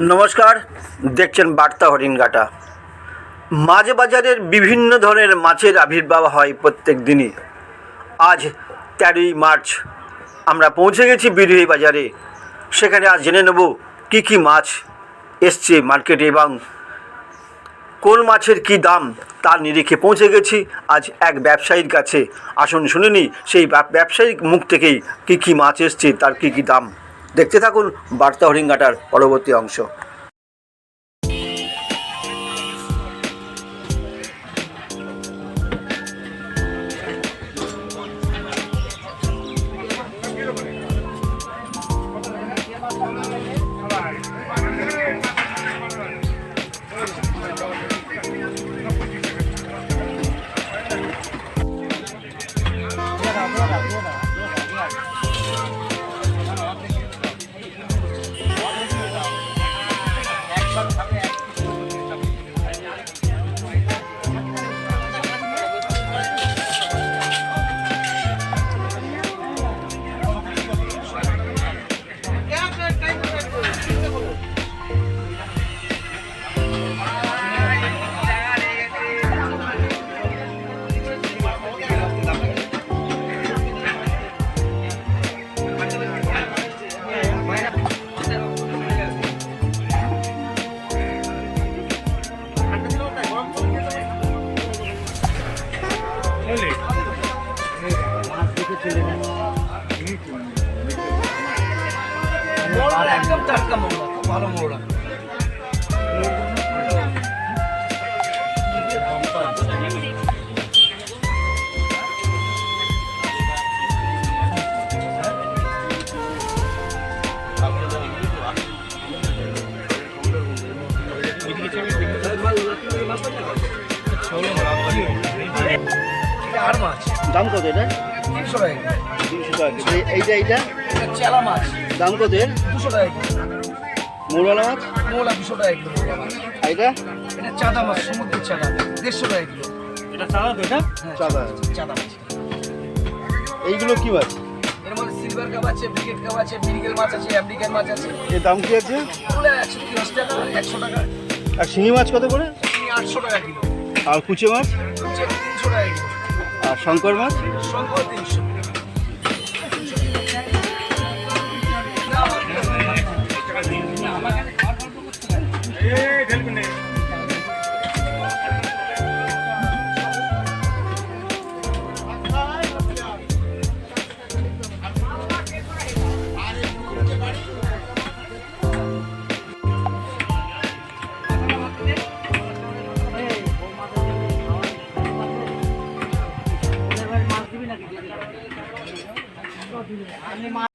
নমস্কার, দেখছেন বার্তা হরিণঘাটা। মাছ বাজারের বিভিন্ন ধরনের মাছের আবির্ভাব হয় প্রত্যেক দিনই। আজ তেরোই মার্চ, আমরা পৌঁছে গেছি বিরুহি বাজারে। সেখানে আজ জেনে নেব কী কী মাছ এসছে মার্কেটে এবং কোন মাছের কী দাম তার নিরিখে পৌঁছে গেছি। আজ এক ব্যবসায়ীর কাছে আসুন শুনে সেই ব্যব- ব্যবসায়িক মুখ থেকেই কী কী মাছ এসছে, তার কী কী দাম। দেখতে থাকুন বার্তা হরিঙ্গাটার পরবর্তী অংশ। একদম টাটকা মোড়া ভালো মোড়া আর মাছ। দাম কত এটা? তিনশো টাকা তিনশো টাকা এইটা এইটা? এটা চেলা মাছ। দাম কত এর? দুশো টাকা মোরলা মাছ? মোলা দুশো টাকা কিলো মোলা মাছ আর এটা চাঁদা মাছ সমুদ্রের চাঁদা। দেড়শো টাকা কিলো এটা চাঁদা তো এটা? হ্যাঁ, চাঁদা। চাঁদা মাছ এইগুলো কি মাছ? এর মধ্যে সিলভার কাপ আছে ব্রিগেড কাপ আছে মিরিকেল মাছ আছে আমেরিকান মাছ আছে। এর দাম কি আছে? ওগুলো একশো তিরিশ টাকা একশো টাকা। আর শিঙি মাছ কত করে? চিনি আটশো টাকা কিলো। আর কুচে মাছ? হচ্ছে তিনশো টাকা কিলো। আর শঙ্কর মাছ? শঙ্কর তিনশো। মাছ